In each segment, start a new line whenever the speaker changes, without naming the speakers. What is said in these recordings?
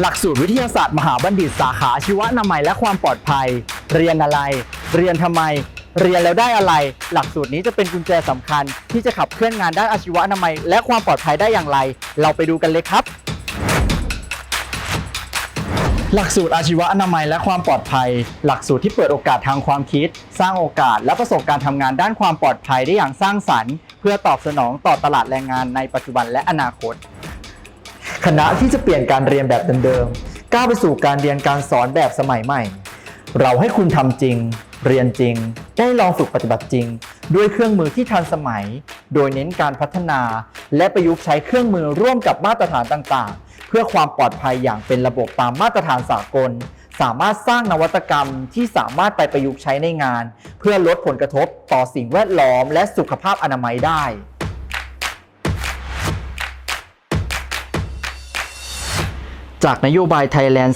หลักสูตรวิทยาศาสตร์มหาบัณฑิตสาขาชีวนามัยและความปลอดภัย เรียนอะไร เรียนทำไม เรียนแล้วได้อะไร หลักสูตรนี้จะเป็นกุญแจสำคัญ ที่จะขับเคลื่อนงานด้านอาชีวนามัย และความปลอดภัยได้อย่างไร เราไปดูกันเลยครับ หลักสูตรอาชีวะอนามัยและความปลอดภัย หลักสูตรที่เปิดโอกาสทางความคิด สร้างโอกาสและประสบการณ์ทำงานด้านความปลอดภัยได้อย่างสร้างสรรค์ เพื่อตอบสนองต่อตลาดแรงงานในปัจจุบันและอนาคต คณะที่จะเปลี่ยนการเรียนแบบเดิมๆ ก้าวไปสู่การเรียนการสอนแบบสมัยใหม่ เราให้คุณทำจริง เรียนจริง ได้ลองฝึกปฏิบัติจริง ด้วยเครื่องมือที่ทันสมัย โดยเน้นการพัฒนา และประยุกต์ใช้เครื่องมือร่วมกับมาตรฐานต่างๆ เพื่อความปลอดภัยอย่างเป็นระบบตามมาตรฐานสากล สามารถสร้างนวัตกรรมที่สามารถไปประยุกต์ใช้ในงาน เพื่อลดผลกระทบต่อสิ่งแวดล้อม และสุขภาพอนามัยได้ จากนโยบาย Thailand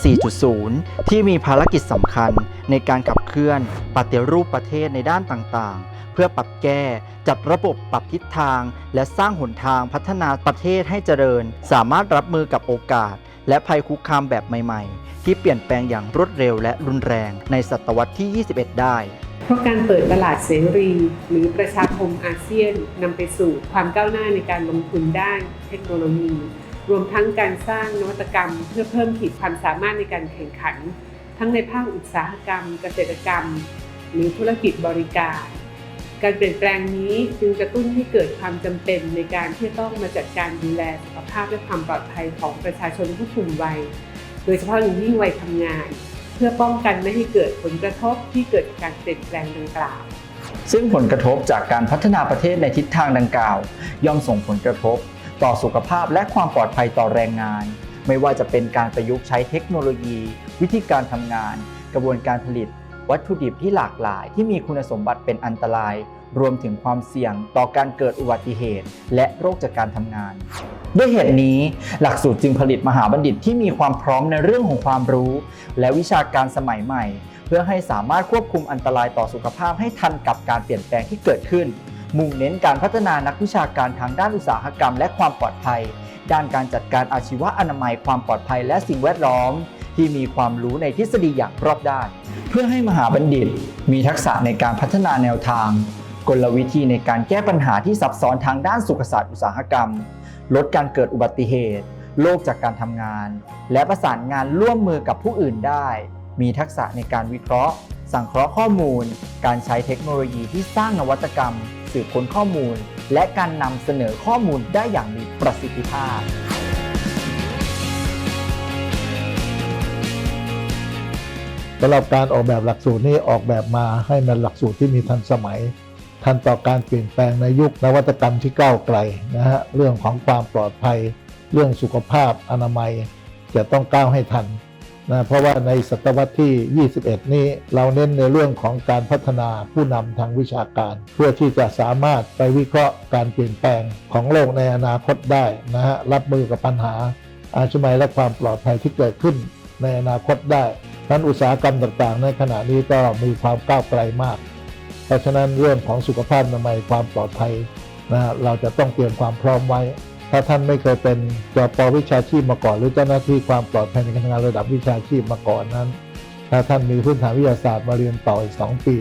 4.0 ที่มีภารกิจสำคัญในการขับเคลื่อนปฏิรูปประเทศในด้านต่างๆ เพื่อปรับแก้จัดระบบปรับทิศทาง และสร้างหนทางพัฒนาประเทศให้เจริญ สามารถรับมือกับโอกาส และภัยคุกคามแบบใหม่ๆ ที่เปลี่ยนแปลงอย่างรวดเร็วและรุนแรงในศตวรรษที่ 21 ได้
เพราะการเปิดตลาดเสรีหรือประชาคมอาเซียนนำไปสู่ความก้าวหน้าในการลงทุนด้านเทคโนโลยี รวมทั้งการสร้างนวัตกรรม เพื่อเพิ่มขีดความสามารถในการแข่งขัน ทั้งในภาคอุตสาหกรรม เกษตรกรรม หรือธุรกิจบริการ การเปลี่ยนแปลงนี้จึงกระตุ้นให้เกิดความจำเป็นในการที่ต้องมาจัดการดูแลสุขภาพและความปลอดภัยของประชาชนทุกกลุ่มวัย โดยเฉพาะอย่างยิ่งวัยทำงาน เพื่อป้องกันไม่ให้เกิดผลกระทบที่เกิดจากการเปลี่ยนแปลงดังกล่าว
ซึ่งผลกระทบจากการพัฒนาประเทศในทิศทางดังกล่าว ย่อมส่งผลกระทบ ต่อสุขภาพและความปลอดภัยต่อแรงงาน ไม่ว่าจะเป็นการประยุกต์ใช้เทคโนโลยี วิธีการทำงาน กระบวนการผลิต วัตถุดิบที่หลากหลาย ที่มีคุณสมบัติเป็นอันตราย รวมถึงความเสี่ยงต่อการเกิดอุบัติเหตุ และโรคจากการทำงานด้วยเหตุนี้หลักสูตรจึงผลิตมหาบัณฑิตที่มีความพร้อมในเรื่องของความรู้ และวิชาการสมัยใหม่ เพื่อให้สามารถควบคุมอันตรายต่อสุขภาพให้ทันกับการเปลี่ยนแปลงที่เกิดขึ้น มุ่งเน้นการพัฒนานักวิชาการทางด้านอุตสาหกรรมและความปลอดภัย ด้านการจัดการอาชีวะอนามัยความปลอดภัยและสิ่งแวดล้อม ที่มีความรู้ในทฤษฎีอย่างรอบด้าน เพื่อให้มหาบัณฑิต มีทักษะในการพัฒนาแนวทาง กลวิธีในการแก้ปัญหาที่ซับซ้อนทางด้านสุขศาสตร์อุตสาหกรรม ลดการเกิดอุบัติเหตุโรคจากการทำงาน และประสานงานร่วมมือกับผู้อื่นได้ มีทักษะในการวิเคราะห์ สังเคราะห์ข้อมูล การใช้เทคโนโลยีที่สร้างนวัตกรรม สืบค้นข้อมูล และการนำเสนอข้อมูลได้อย่างมีประสิทธิภาพ
สำหรับการออกแบบหลักสูตรนี้ออกแบบมาให้มันหลักสูตรที่มีทันสมัย ทันต่อการเปลี่ยนแปลงในยุคนวัตกรรมที่ก้าวไกลนะฮะเรื่องของความปลอดภัย เรื่องสุขภาพอนามัย จะต้องก้าวให้ทัน นะเพราะว่าในศตวรรษที่ 21 นี้เราเน้นในเรื่องของการพัฒนาผู้นำทางวิชาการ เพื่อที่จะสามารถไปวิเคราะห์การเปลี่ยนแปลงของโลกในอนาคตได้นะฮะรับมือกับปัญหา อาชมัยและความปลอดภัยที่เกิดขึ้นในอนาคตได้นั้นอุตสาหกรรมต่างๆ ในขณะนี้ก็มีความก้าวไกลมาก เพราะฉะนั้นเรื่องของสุขภาพอนามัยความปลอดภัยนะเราจะต้องเตรียมความพร้อมไว้ ถ้าท่านไม่เคยเป็นจปวิชาชีพมาก่อน หรือเจ้าหน้าที่ความปลอดภัยในการทำงานระดับวิชาชีพมาก่อนนั้น ถ้าท่านมีพื้นฐานวิทยาศาสตร์มาเรียนต่ออีกสองปี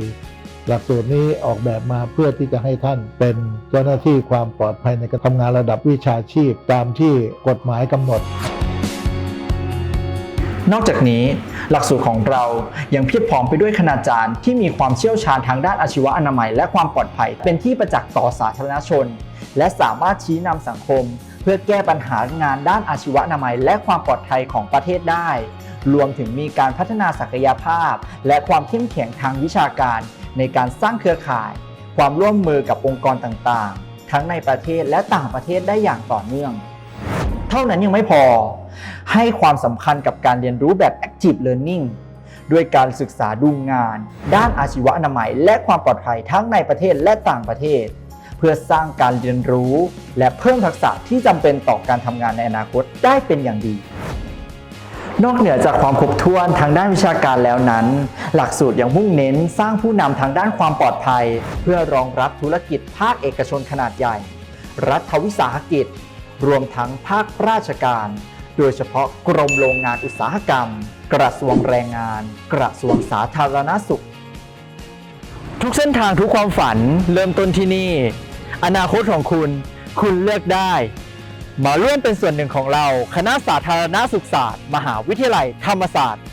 หลักสูตรนี้ออกแบบมาเพื่อที่จะให้ท่านเป็นเจ้าหน้าที่ความปลอดภัยในการทำงานระดับวิชาชีพ ตามที่กฎหมายกำหนด
นอกจากนี้ หลักสูตรของเรายังเพียบพร้อมไปด้วยคณาจารย์ที่มีความเชี่ยวชาญทางด้านอาชีวะอนามัย และความปลอดภัย เป็นที่ประจักษ์ต่อสาธารณชน และสามารถชี้นำสังคม เพื่อแก้ปัญหางานด้านอาชีวะอนามัย และความปลอดภัยของประเทศได้ รวมถึงมีการพัฒนาศักยภาพ และความเข้มแข็งทางวิชาการ ในการสร้างเครือข่าย ความร่วมมือกับองค์กรต่างๆ ทั้งในประเทศและต่างประเทศได้อย่างต่อเนื่อง เท่านั้นยังไม่พอ ให้ความสำคัญกับการเรียนรู้แบบ active learning ด้วยการศึกษาดูงาน ด้านอาชีวะอนามัย และความปลอดภัยทั้งในประเทศและต่างประเทศ เพื่อสร้างการเรียนรู้ และเพิ่มทักษะที่จำเป็นต่อการทำงานในอนาคตได้เป็นอย่างดี นอกเหนือจากความครบถ้วนทางด้านวิชาการแล้วนั้น หลักสูตรยังมุ่งเน้นสร้างผู้นำทางด้านความปลอดภัย เพื่อรองรับธุรกิจภาคเอกชนขนาดใหญ่ รัฐวิสาหกิจ รวมทั้งภาคราชการ โดยเฉพาะกรมโรงงานอุตสาหกรรม กระทรวงแรงงาน กระทรวงสาธารณสุข ทุกเส้นทางทุกความฝันเริ่มต้นที่นี่ อนาคตของคุณ คุณเลือกได้ มาร่วมเป็นส่วนหนึ่งของเรา คณะสาธารณสุขศาสตร์ มหาวิทยาลัยธรรมศาสตร์